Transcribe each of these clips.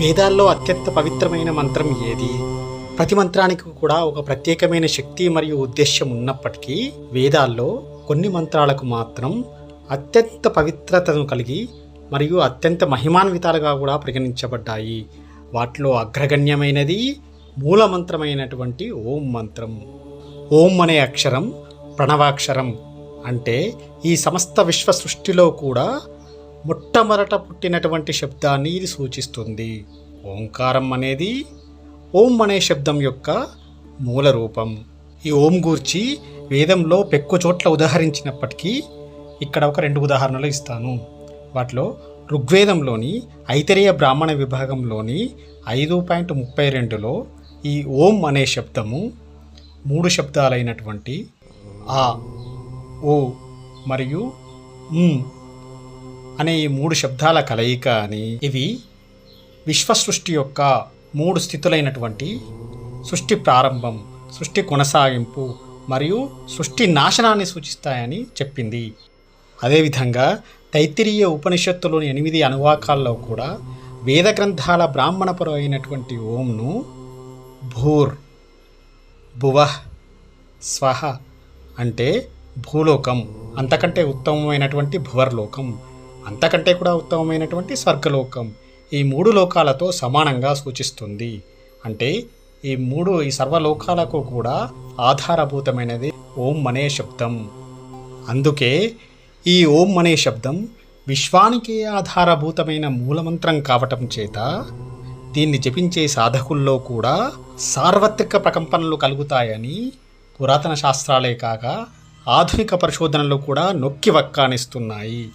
వేదాల్లో అత్యంత పవిత్రమైన మంత్రం ఏది? ప్రతి మంత్రానికి కూడా ఒక ప్రత్యేకమైన శక్తి మరియు ఉద్దేశ్యం ఉన్నప్పటికీ వేదాల్లో కొన్ని మంత్రాలకు మాత్రం అత్యంత పవిత్రతను కలిగి మరియు అత్యంత మహిమాన్వితాలుగా కూడా పరిగణించబడ్డాయి. వాటిలో అగ్రగణ్యమైనది మూల మంత్రమైనటువంటి ఓం మంత్రం. ఓం అనే అక్షరం ప్రణవాక్షరం అంటే ఈ సమస్త విశ్వ సృష్టిలో కూడా మొట్టమొదట పుట్టినటువంటి శబ్దాన్ని ఇది సూచిస్తుంది. ఓంకారం అనేది ఓం అనే శబ్దం యొక్క మూల రూపం. ఈ ఓం గూర్చి వేదంలో పెక్కు చోట్ల ఉదాహరించినప్పటికీ ఇక్కడ ఒక రెండు ఉదాహరణలు ఇస్తాను. వాటిలో ఋగ్వేదంలోని ఐతరేయ బ్రాహ్మణ విభాగంలోని ఐదు పాయింట్ ముప్పై రెండులో ఈ ఓం అనే శబ్దము మూడు శబ్దాలైనటువంటి ఆ ఓ మరియు అనే ఈ మూడు శబ్దాల కలయిక అని ఇవి విశ్వ సృష్టి యొక్క మూడు స్థితులైనటువంటి సృష్టి ప్రారంభం సృష్టి కొనసాగింపు మరియు సృష్టి నాశనాన్ని సూచిస్తాయని చెప్పింది. అదేవిధంగా తైత్తిరీయ ఉపనిషత్తులోని ఎనిమిది అనువాకాల్లో కూడా వేద గ్రంథాల బ్రాహ్మణపరు అయినటువంటి ఓంను భూర్ భువః స్వహ అంటే భూలోకం అంతకంటే ఉత్తమమైనటువంటి భువర్లోకం అంతకంటే కూడా ఉత్తమమైనటువంటి స్వర్గలోకం ఈ మూడు లోకాలతో సమానంగా సూచిస్తుంది. అంటే ఈ మూడు ఈ సర్వలోకాలకు కూడా ఆధారభూతమైనది ఓం అనే శబ్దం. అందుకే ఈ ఓం అనే శబ్దం విశ్వానికి ఆధారభూతమైన మూలమంత్రం కావటం చేత దీన్ని జపించే సాధకుల్లో కూడా సార్వత్రిక ప్రకంపనలు కలుగుతాయని పురాతన శాస్త్రాలే కాక ఆధునిక పరిశోధనలు కూడా నొక్కి వక్కానిస్తున్నాయి.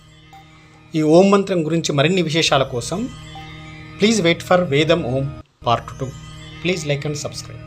ఈ ఓం మంత్రం గురించి మరిన్ని విశేషాల కోసం please wait for Vedam Om part two please like and subscribe